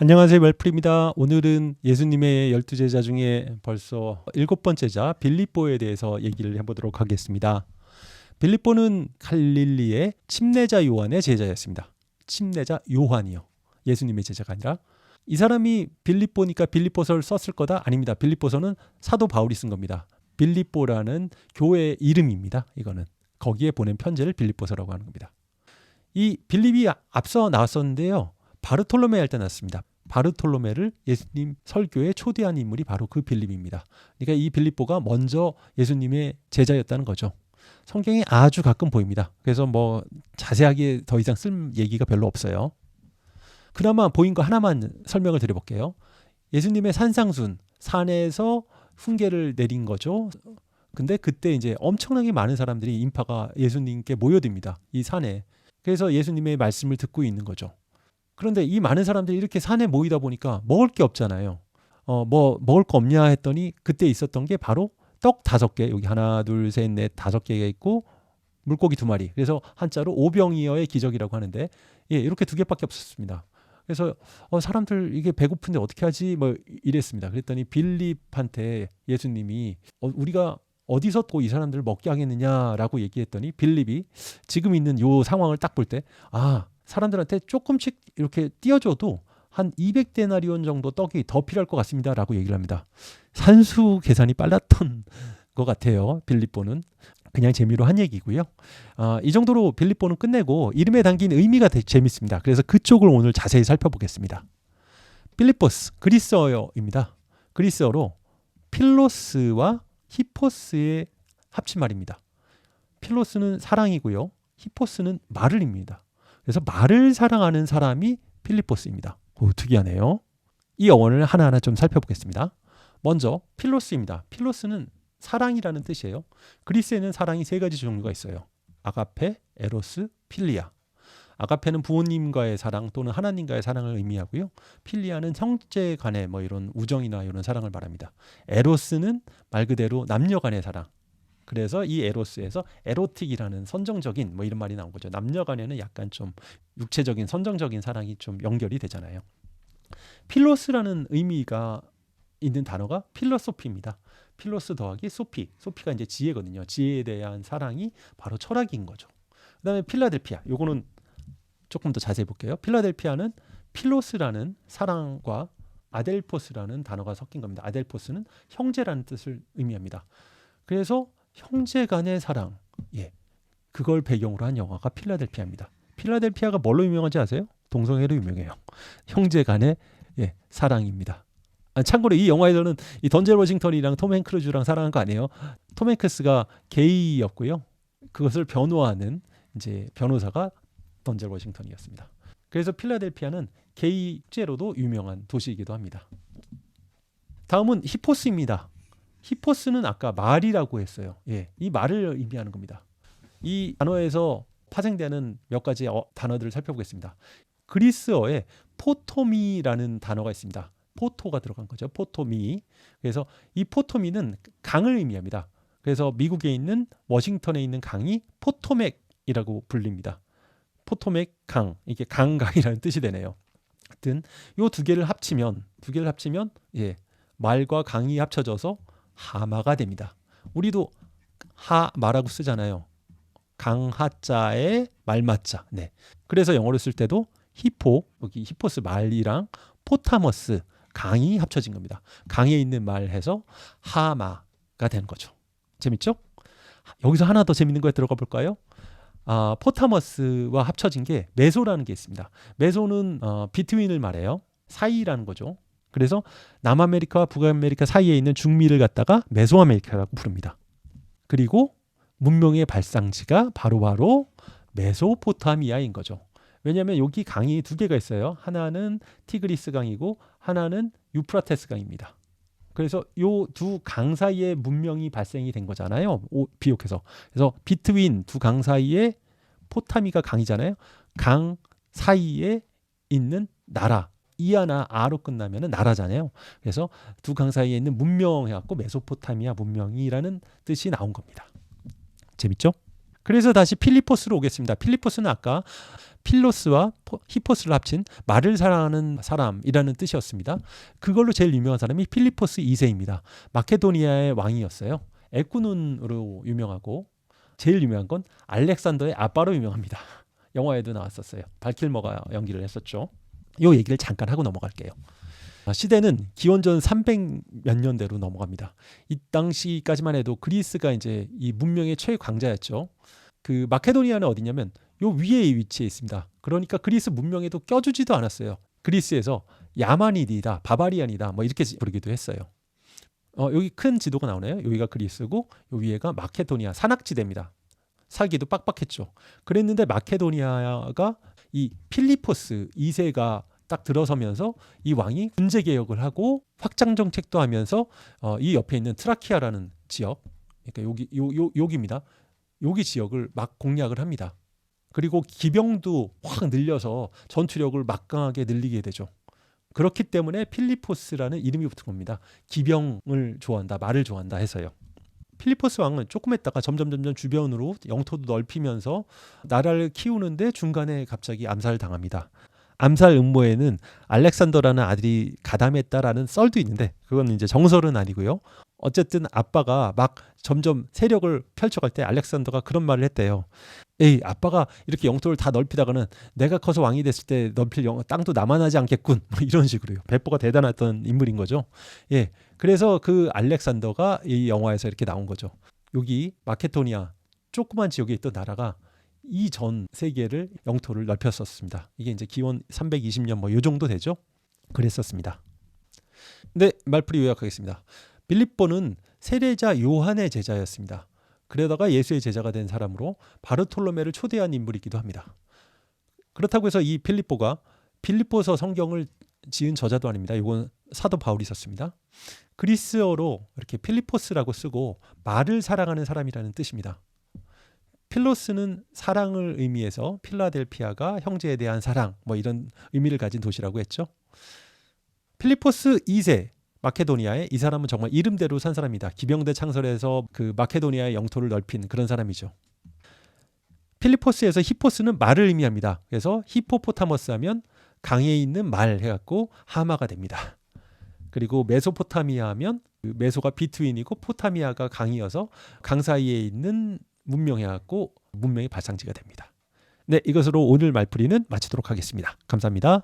안녕하세요 멜플입니다. 오늘은 예수님의 열두 제자 중에 벌써 일곱 번째 자 빌립보에 대해서 얘기를 해보도록 하겠습니다. 빌립보는 갈릴리의 침례자 요한의 제자였습니다. 침례자 요한이요. 예수님의 제자가 아니라 이 사람이 빌립보니까 빌립보서를 썼을 거다 아닙니다. 빌립보서는 사도 바울이 쓴 겁니다. 빌립보라는 교회 이름입니다. 이거는 거기에 보낸 편지를 빌립보서라고 하는 겁니다. 이 빌립이 앞서 나왔었는데요. 바르톨로메 할때 났습니다. 바르톨로메를 예수님 설교에 초대한 인물이 바로 그 빌립입니다. 그러니까 이 빌립보가 먼저 예수님의 제자였다는 거죠. 성경에 아주 가끔 보입니다. 그래서 뭐 자세하게 더 이상 쓸 얘기가 별로 없어요. 그나마 보인 거 하나만 설명을 드려볼게요. 예수님의 산상순, 산에서 훈계를 내린 거죠. 근데 그때 이제 엄청나게 많은 사람들이 인파가 예수님께 모여듭니다. 이 산에. 그래서 예수님의 말씀을 듣고 있는 거죠. 그런데 이 많은 사람들이 이렇게 산에 모이다 보니까 먹을 게 없잖아요. 어, 뭐 먹을 거 없냐 했더니 그때 있었던 게 바로 떡 다섯 개 여기 하나 둘 셋 넷 다섯 개가 있고 물고기 두 마리 그래서 한자로 오병이어의 기적이라고 하는데 예 이렇게 두 개밖에 없었습니다. 그래서 어, 사람들 이게 배고픈데 어떻게 하지 뭐 이랬습니다. 그랬더니 빌립한테 예수님이 어, 우리가 어디서 또 이 사람들을 먹게 하겠느냐라고 얘기했더니 빌립이 지금 있는 요 상황을 딱 볼 때 아 사람들한테 조금씩 이렇게 띄워줘도 한 200데나리온 정도 떡이 더 필요할 것 같습니다라고 얘기를 합니다. 산수 계산이 빨랐던 것 같아요. 빌립보는 그냥 재미로 한 얘기고요. 어, 이 정도로 빌립보는 끝내고 이름에 담긴 의미가 되게 재밌습니다. 그래서 그쪽을 오늘 자세히 살펴보겠습니다. 필리포스 그리스어입니다. 그리스어로 필로스와 히포스의 합치말입니다. 필로스는 사랑이고요. 히포스는 말을 입니다. 그래서 말을 사랑하는 사람이 필리포스입니다. 오, 특이하네요. 이 어원을 하나하나 좀 살펴보겠습니다. 먼저 필로스입니다. 필로스는 사랑이라는 뜻이에요. 그리스에는 사랑이 세 가지 종류가 있어요. 아가페, 에로스, 필리아. 아가페는 부모님과의 사랑 또는 하나님과의 사랑을 의미하고요. 필리아는 형제 간의 뭐 이런 우정이나 이런 사랑을 말합니다. 에로스는 말 그대로 남녀 간의 사랑. 그래서 이 에로스에서 에로틱이라는 선정적인 뭐 이런 말이 나온 거죠. 남녀 간에는 약간 좀 육체적인 선정적인 사랑이 좀 연결이 되잖아요. 필로스라는 의미가 있는 단어가 필로소피입니다. 필로스 더하기 소피. 소피가 이제 지혜거든요. 지혜에 대한 사랑이 바로 철학인 거죠. 그다음에 필라델피아. 요거는 조금 더 자세히 볼게요. 필라델피아는 필로스라는 사랑과 아델포스라는 단어가 섞인 겁니다. 아델포스는 형제라는 뜻을 의미합니다. 그래서 형제 간의 사랑. 예. 그걸 배경으로 한 영화가 필라델피아입니다. 필라델피아가 뭘로 유명한지 아세요? 동성애로 유명해요. 형제 간의 예, 사랑입니다. 아, 참고로 이 영화에서는 이 던젤 워싱턴이랑 톰 행크루즈랑 사랑한 거 아니에요. 톰 행크스가 게이였고요. 그것을 변호하는 이제 변호사가 던젤 워싱턴이었습니다. 그래서 필라델피아는 게이 죄로도 유명한 도시이기도 합니다. 다음은 히포스입니다. 히포스는 아까 말이라고 했어요. 예, 이 말을 의미하는 겁니다. 이 단어에서 파생되는 몇 가지 어, 단어들을 살펴보겠습니다. 그리스어에 포토미라는 단어가 있습니다. 포토가 들어간 거죠. 포토미. 그래서 이 포토미는 강을 의미합니다. 그래서 미국에 있는 워싱턴에 있는 강이 포토맥이라고 불립니다. 포토맥 강 이게 강강이라는 뜻이 되네요. 하여튼 요 두 개를 합치면 두 개를 합치면 예 말과 강이 합쳐져서 하마가 됩니다. 우리도 하마라고 쓰잖아요. 강하자에 말맞자. 네. 그래서 영어로 쓸 때도 히포 여기 히포스 말이랑 포타머스 강이 합쳐진 겁니다. 강에 있는 말 해서 하마가 되는 거죠. 재밌죠? 여기서 하나 더 재밌는 거에 들어가 볼까요? 아, 포타머스와 합쳐진 게 메소라는 게 있습니다. 메소는 어, 비트윈을 말해요. 사이라는 거죠. 그래서 남아메리카와 북아메리카 사이에 있는 중미를 갖다가 메소아메리카라고 부릅니다. 그리고 문명의 발상지가 바로 바로 메소포타미아인 거죠. 왜냐하면 여기 강이 두 개가 있어요. 하나는 티그리스 강이고 하나는 유프라테스 강입니다. 그래서 요 두 강 사이에 문명이 발생이 된 거잖아요. 오, 비옥해서. 그래서 비트윈 두 강 사이에 포타미가 강이잖아요. 강 사이에 있는 나라. 이하나 아로 끝나면은 나라잖아요. 그래서 두 강 사이에 있는 문명 해갖고 메소포타미아 문명이라는 뜻이 나온 겁니다. 재밌죠? 그래서 다시 필리포스로 오겠습니다. 필리포스는 아까 필로스와 포- 히포스를 합친 말을 사랑하는 사람이라는 뜻이었습니다. 그걸로 제일 유명한 사람이 필리포스 2세입니다. 마케도니아의 왕이었어요. 애꾸눈으로 유명하고 제일 유명한 건 알렉산더의 아빠로 유명합니다. 영화에도 나왔었어요. 발킬머가 연기를 했었죠. 요 얘기를 잠깐 하고 넘어갈게요. 아, 시대는 기원전 300 몇 년대로 넘어갑니다. 이 당시까지만 해도 그리스가 이제 이 문명의 최강자였죠. 그 마케도니아는 어디냐면 요 위에 위치해 있습니다. 그러니까 그리스 문명에도 껴주지도 않았어요. 그리스에서 야마니디다, 바바리안이다, 뭐 이렇게 부르기도 했어요. 어, 여기 큰 지도가 나오네요. 여기가 그리스고 요 위에가 마케도니아 산악지대입니다. 살기도 빡빡했죠. 그랬는데 마케도니아가 이 필리포스 2세가 딱 들어서면서 이 왕이 군제 개혁을 하고 확장 정책도 하면서 어, 이 옆에 있는 트라키아라는 지역, 그러니까 여기 요, 요 여기입니다. 여기 지역을 막 공략을 합니다. 그리고 기병도 확 늘려서 전투력을 막강하게 늘리게 되죠. 그렇기 때문에 필리포스라는 이름이 붙은 겁니다. 기병을 좋아한다, 말을 좋아한다 해서요. 필리포스 왕은 조금 했다가 점점 점점 주변으로 영토도 넓히면서 나라를 키우는데 중간에 갑자기 암살을 당합니다. 암살 음모에는 알렉산더라는 아들이 가담했다라는 썰도 있는데 그건 이제 정설은 아니고요. 어쨌든 아빠가 막 점점 세력을 펼쳐갈 때 알렉산더가 그런 말을 했대요. 에이 아빠가 이렇게 영토를 다 넓히다가는 내가 커서 왕이 됐을 때 넓힐 영, 땅도 남아나지 않겠군 뭐 이런 식으로요. 배포가 대단했던 인물인 거죠. 예, 그래서 그 알렉산더가 이 영화에서 이렇게 나온 거죠. 여기 마케도니아 조그만 지역에 있던 나라가 이 전 세계를 영토를 넓혔었습니다. 이게 이제 기원 320년 뭐 요 정도 되죠. 그랬었습니다. 네, 말풀이 요약하겠습니다. 빌립보는 세례자 요한의 제자였습니다. 그러다가 예수의 제자가 된 사람으로 바르톨로메를 초대한 인물이기도 합니다. 그렇다고 해서 이 필립보가 필립보서 성경을 지은 저자도 아닙니다. 이건 사도 바울이 썼습니다. 그리스어로 이렇게 필리포스라고 쓰고 말을 사랑하는 사람이라는 뜻입니다. 필로스는 사랑을 의미해서 필라델피아가 형제에 대한 사랑 뭐 이런 의미를 가진 도시라고 했죠. 필리포스 2세 마케도니아에 이 사람은 정말 이름대로 산 사람이다. 기병대 창설해서 그 마케도니아의 영토를 넓힌 그런 사람이죠. 필리포스에서 히포스는 말을 의미합니다. 그래서 히포포타머스 하면 강에 있는 말 해갖고 하마가 됩니다. 그리고 메소포타미아 하면 그 메소가 비트윈이고 포타미아가 강이어서 강 사이에 있는 문명 해갖고 문명의 발상지가 됩니다. 네, 이것으로 오늘 말풀이는 마치도록 하겠습니다. 감사합니다.